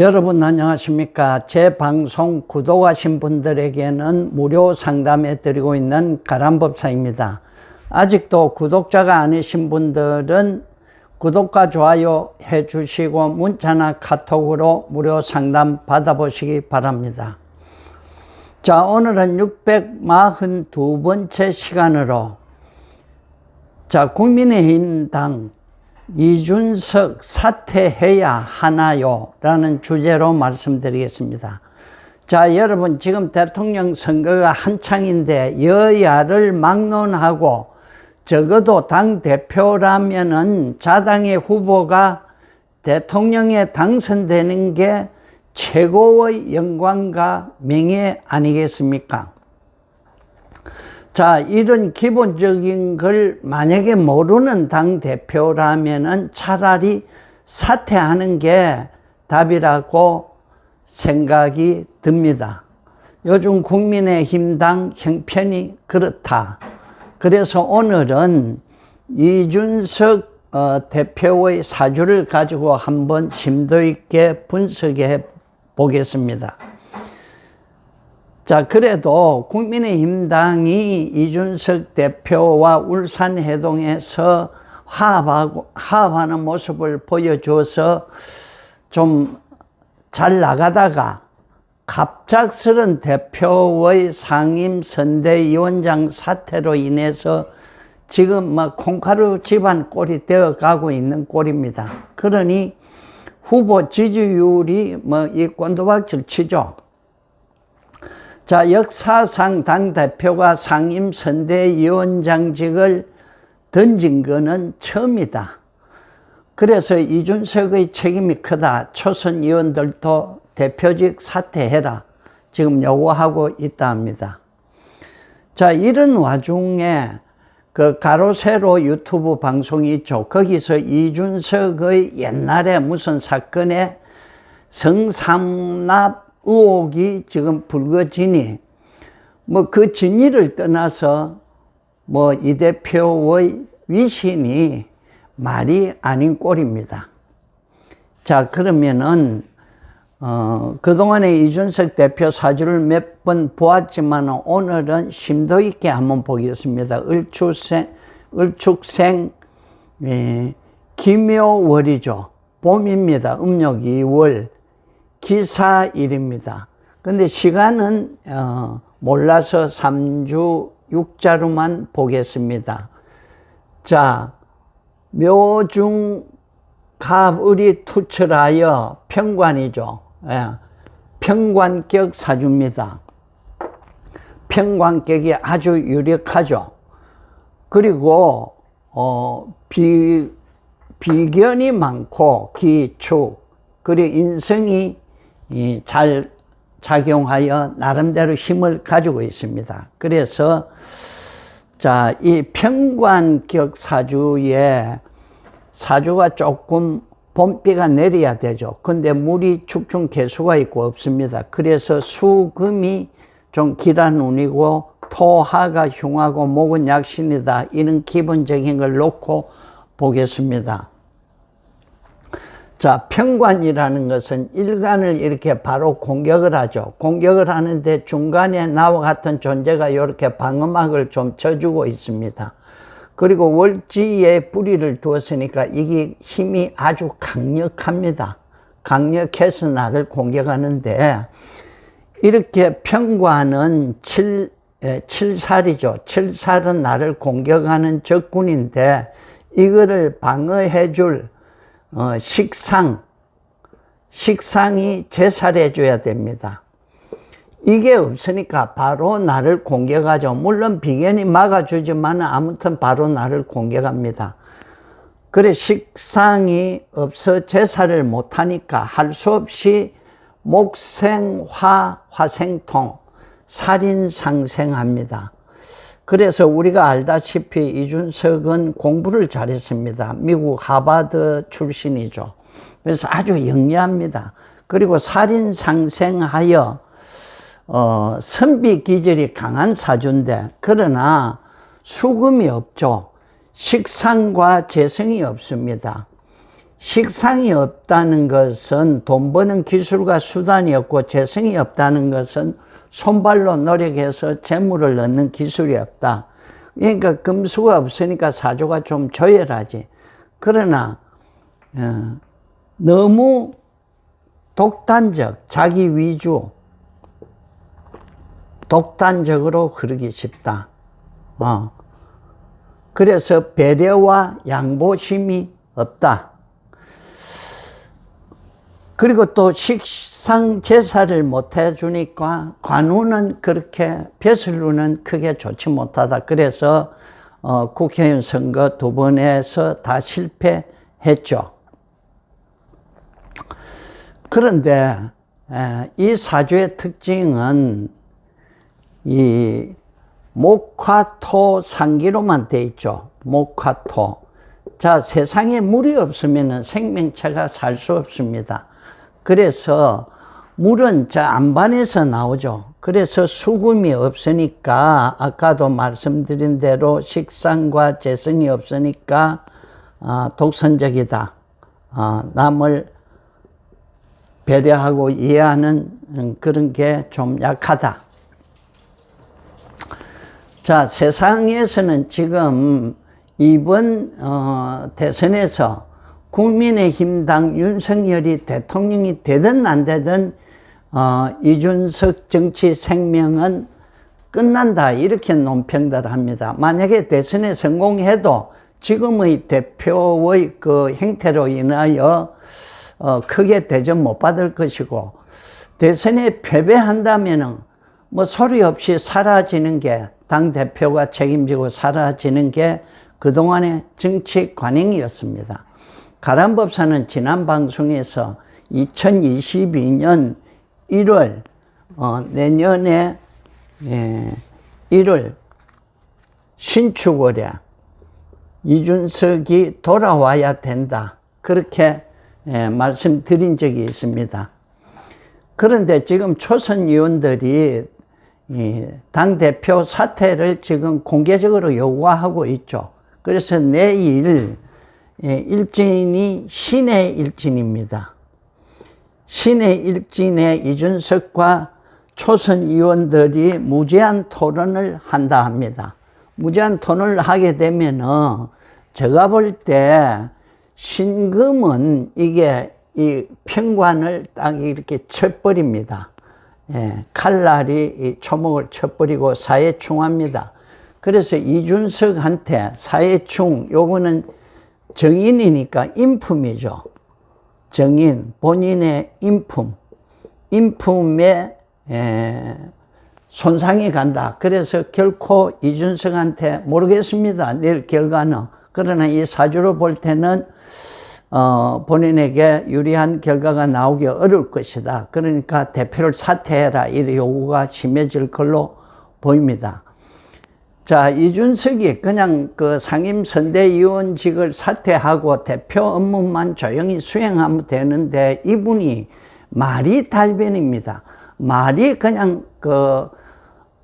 여러분 안녕하십니까? 제 방송 구독하신 분들에게는 무료 상담해 드리고 있는 가람법사입니다. 아직도 구독자가 아니신 분들은 구독과 좋아요 해 주시고 문자나 카톡으로 무료 상담 받아보시기 바랍니다. 자 오늘은 642번째 시간으로 자 국민의힘당 이준석 사퇴해야 하나요? 라는 주제로 말씀드리겠습니다. 자, 여러분, 지금 대통령 선거가 한창인데 여야를 막론하고 적어도 당대표라면은 자당의 후보가 대통령에 당선되는 게 최고의 영광과 명예 아니겠습니까? 자, 이런 기본적인 걸 만약에 모르는 당대표라면은 차라리 사퇴하는 게 답이라고 생각이 듭니다. 요즘 국민의힘당 형편이 그렇다. 그래서 오늘은 이준석 어, 대표의 사주를 가지고 한번 심도 있게 분석해 보겠습니다. 자, 그래도 국민의힘당이 이준석 대표와 울산해동에서 화합하고, 화합하는 모습을 보여줘서 좀 잘 나가다가 갑작스런 대표의 상임 선대위원장 사태로 인해서 지금 막 콩가루 집안 꼴이 되어 가고 있는 꼴입니다. 그러니 후보 지지율이 뭐 이 꼰도박질 치죠. 자, 역사상 당대표가 상임선대위원장직을 던진 거는 처음이다. 그래서 이준석의 책임이 크다. 초선 의원들도 대표직 사퇴해라. 지금 요구하고 있다 합니다. 자, 이런 와중에 그 가로세로 유튜브 방송이 있죠. 거기서 이준석의 옛날에 무슨 사건에 성삼납 의혹이 지금 불거지니 뭐 그 진위를 떠나서 뭐 이 대표의 위신이 말이 아닌 꼴입니다. 자 그러면은 어, 그동안에 이준석 대표 사주를 몇 번 보았지만 오늘은 심도 있게 한번 보겠습니다. 을축생, 을축생, 예, 기묘월이죠. 봄입니다. 음력 2월. 기사 일입니다. 근데 시간은 어, 몰라서 3주 6자로만 보겠습니다. 자, 묘중 갑을이 투철하여 평관이죠. 예, 평관격 사주입니다. 평관격이 아주 유력하죠. 그리고 어, 비, 비견이 많고 기축 그리고 인성이 잘 작용하여 나름대로 힘을 가지고 있습니다. 그래서 자, 이 평관격 사주에 사주가 조금 봄비가 내려야 되죠. 근데 물이 축중 개수가 있고 없습니다. 그래서 수금이 좀 길한 운이고 토하가 흉하고 목은 약신이다. 이런 기본적인 걸 놓고 보겠습니다. 자, 평관이라는 것은 일간을 이렇게 바로 공격을 하죠. 공격을 하는데 중간에 나와 같은 존재가 이렇게 방어막을 좀 쳐주고 있습니다. 그리고 월지에 뿌리를 두었으니까 이게 힘이 아주 강력합니다. 강력해서 나를 공격하는데 이렇게 평관은 7, 7살이죠. 7살은 나를 공격하는 적군인데 이거를 방어해 줄 어, 식상, 식상이 제살해 줘야 됩니다. 이게 없으니까 바로 나를 공격하죠. 물론 비견이 막아주지만 아무튼 바로 나를 공격합니다. 그래 식상이 없어 제사를 못하니까 할 수 없이 목생화 화생통 살인 상생합니다. 그래서 우리가 알다시피 이준석은 공부를 잘했습니다. 미국 하버드 출신이죠. 그래서 아주 영리합니다. 그리고 살인 상생하여 어, 선비 기질이 강한 사주인데 그러나 수금이 없죠. 식상과 재성이 없습니다. 식상이 없다는 것은 돈 버는 기술과 수단이 없고 재성이 없다는 것은 손발로 노력해서 재물을 얻는 기술이 없다. 그러니까 금수가 없으니까 사조가 좀 조열하지. 그러나 어, 너무 독단적, 자기 위주, 독단적으로 흐르기 쉽다. 어. 그래서 배려와 양보심이 없다. 그리고 또 식상 제사를 못 해 주니까 관우는 그렇게 벼슬로는 크게 좋지 못하다. 그래서 어, 국회의원 선거 두 번에서 다 실패했죠. 그런데 에, 이 사주의 특징은 이 목화토 상기로만 돼 있죠. 목화토. 자, 세상에 물이 없으면 생명체가 살 수 없습니다. 그래서 물은 저 안반에서 나오죠. 그래서 수금이 없으니까 아까도 말씀드린 대로 식상과 재성이 없으니까 아, 독선적이다. 아, 남을 배려하고 이해하는 음, 그런 게 좀 약하다. 자, 세상에서는 지금 이번 어, 대선에서 국민의힘 당 윤석열이 대통령이 되든 안 되든 어, 이준석 정치 생명은 끝난다 이렇게 논평들 합니다. 만약에 대선에 성공해도 지금의 대표의 그 행태로 인하여 어, 크게 대접 못 받을 것이고 대선에 패배한다면은 뭐 소리 없이 사라지는 게 당 대표가 책임지고 사라지는 게 그동안의 정치 관행이었습니다. 가람법사는 지난 방송에서 2022년 1월 어, 내년에 예, 1월 신축월에 이준석이 돌아와야 된다. 그렇게 예, 말씀드린 적이 있습니다. 그런데 지금 초선 의원들이 당 대표 사퇴를 지금 공개적으로 요구하고 있죠. 그래서 내일 예, 일진이 신의 일진입니다. 신의 일진에 이준석과 초선 의원들이 무제한 토론을 한다 합니다. 무제한 토론을 하게 되면은 제가 볼 때 신금은 이게 이 평관을 딱 이렇게 쳐버립니다. 예, 칼날이 이 초목을 쳐버리고 사회충합니다. 그래서 이준석한테 사회충, 요거는 정인이니까 인품이죠. 정인, 본인의 인품, 인품에 에, 손상이 간다. 그래서 결코 이준석한테 모르겠습니다. 내일 결과는. 그러나 이 사주로 볼 때는 어, 본인에게 유리한 결과가 나오기 어려울 것이다. 그러니까 대표를 사퇴해라. 이 요구가 심해질 걸로 보입니다. 자, 이준석이 그냥 그 상임선대위원직을 사퇴하고 대표 업무만 조용히 수행하면 되는데 이분이 말이 달변입니다. 말이 그냥 그,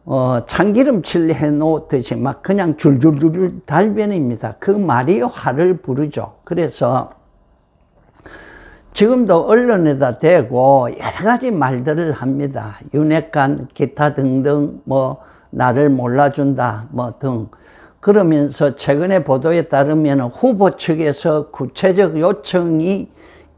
어, 참기름칠 해 놓듯이 막 그냥 줄줄줄 달변입니다. 그 말이 화를 부르죠. 그래서 지금도 언론에다 대고 여러 가지 말들을 합니다. 윤핵관, 기타 등등 뭐 나를 몰라준다 뭐 등 그러면서 최근의 보도에 따르면 후보 측에서 구체적 요청이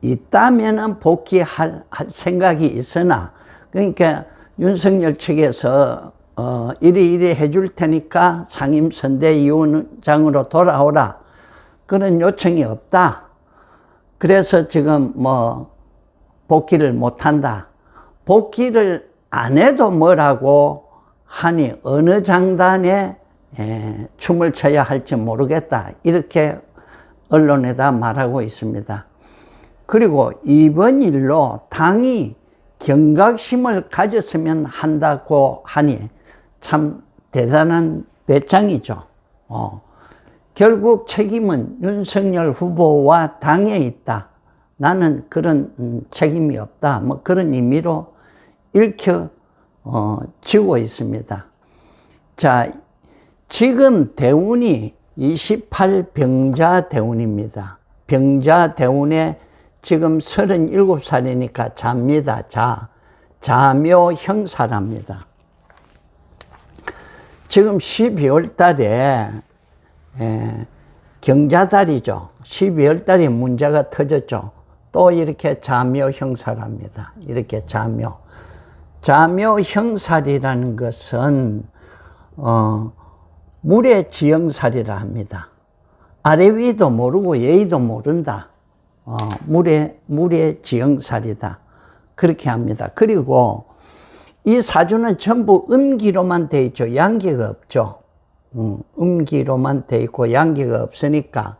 있다면 복귀할 생각이 있으나 그러니까 윤석열 측에서 어, 이리 이리 해줄 테니까 상임선대위원장으로 돌아오라 그런 요청이 없다. 그래서 지금 뭐 복귀를 못한다. 복귀를 안 해도 뭐라고 하니 어느 장단에 에, 춤을 춰야 할지 모르겠다. 이렇게 언론에다 말하고 있습니다. 그리고 이번 일로 당이 경각심을 가졌으면 한다고 하니 참 대단한 배짱이죠. 어. 결국 책임은 윤석열 후보와 당에 있다. 나는 그런 음, 책임이 없다. 뭐 그런 의미로 읽혀 어, 지고 있습니다. 자, 지금 대운이 28병자 대운입니다. 병자 대운에 지금 37살이니까 자입니다. 자. 자묘 형사랍니다. 지금 12월 달에 에, 경자달이죠. 12월 달에 문제가 터졌죠. 또 이렇게 자묘 형사랍니다. 이렇게 자묘. 자묘 형살이라는 것은 어, 물의 지형살이라 합니다. 아래 위도 모르고 예의도 모른다. 어, 물의 물의 지형살이다. 그렇게 합니다. 그리고 이 사주는 전부 음기로만 돼 있죠. 양기가 없죠. 음, 음기로만 돼 있고 양기가 없으니까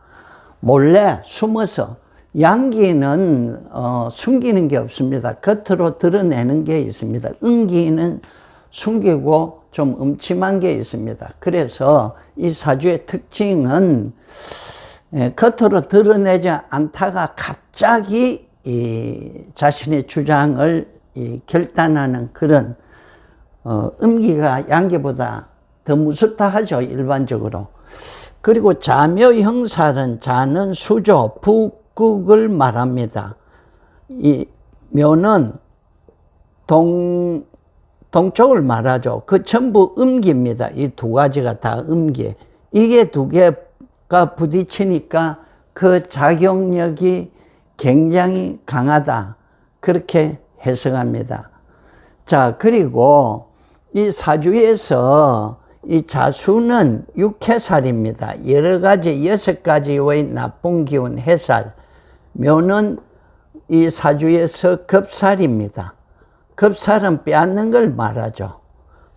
몰래 숨어서 양기는 어, 숨기는 게 없습니다. 겉으로 드러내는 게 있습니다. 음기는 숨기고 좀 음침한 게 있습니다. 그래서 이 사주의 특징은 예, 겉으로 드러내지 않다가 갑자기 이 자신의 주장을 이 결단하는 그런 어, 음기가 양기보다 더 무섭다 하죠 일반적으로. 그리고 자묘 형살은 자는 수조 북 극을 말합니다. 이 묘는 동 동쪽을 말하죠. 그 전부 음기입니다. 이 두 가지가 다 음기. 이게 두 개가 부딪히니까 그 작용력이 굉장히 강하다. 그렇게 해석합니다. 자, 그리고 이 사주에서 이 자수는 육해살입니다. 여러 가지, 여섯 가지의 나쁜 기운 해살. 묘는 이 사주에서 급살입니다. 급살은 빼앗는 걸 말하죠.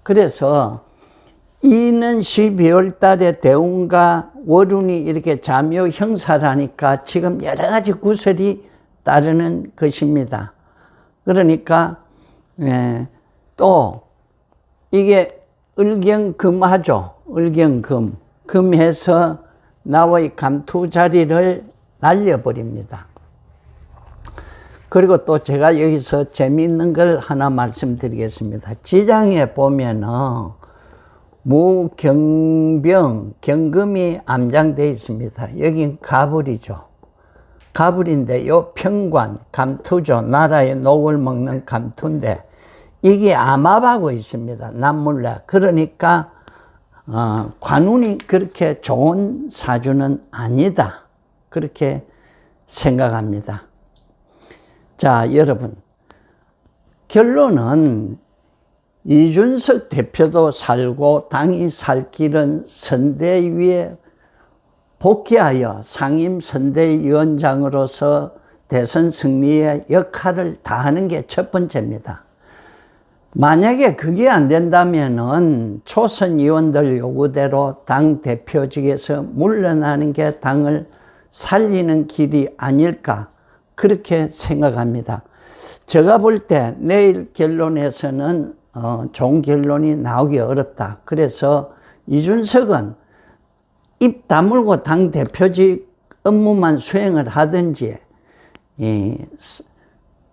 그래서 이는 12월 달에 대운과 월운이 이렇게 자묘 형사라니까 지금 여러 가지 구설이 따르는 것입니다. 그러니까 예, 또 이게 을경금하죠. 을경금. 금해서 나의 감투 자리를 날려버립니다. 그리고 또 제가 여기서 재미있는 걸 하나 말씀드리겠습니다. 지장에 보면은 무경병, 경금이 암장되어 있습니다. 여긴 가불이죠. 가불인데 요 평관, 감투죠. 나라의 녹을 먹는 감투인데 이게 암압하고 있습니다. 남몰래. 그러니까 어, 관운이 그렇게 좋은 사주는 아니다. 그렇게 생각합니다. 자, 여러분. 결론은 이준석 대표도 살고 당이 살 길은 선대위에 복귀하여 상임 선대위원장으로서 대선 승리의 역할을 다하는 게 첫 번째입니다. 만약에 그게 안 된다면은 초선 의원들 요구대로 당 대표직에서 물러나는 게 당을 살리는 길이 아닐까 그렇게 생각합니다. 제가 볼 때 내일 결론에서는 어, 좋은 결론이 나오기 어렵다. 그래서 이준석은 입 다물고 당 대표직 업무만 수행을 하든지 이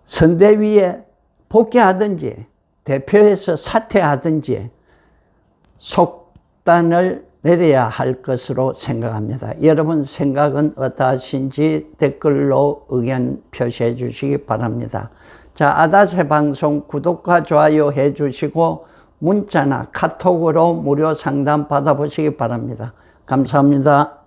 선대위에 복귀하든지 대표에서 사퇴하든지 속단을 내려야 할 것으로 생각합니다. 여러분 생각은 어떠하신지 댓글로 의견 표시해 주시기 바랍니다. 자, 아다세 방송 구독과 좋아요 해 주시고 문자나 카톡으로 무료 상담 받아보시기 바랍니다. 감사합니다.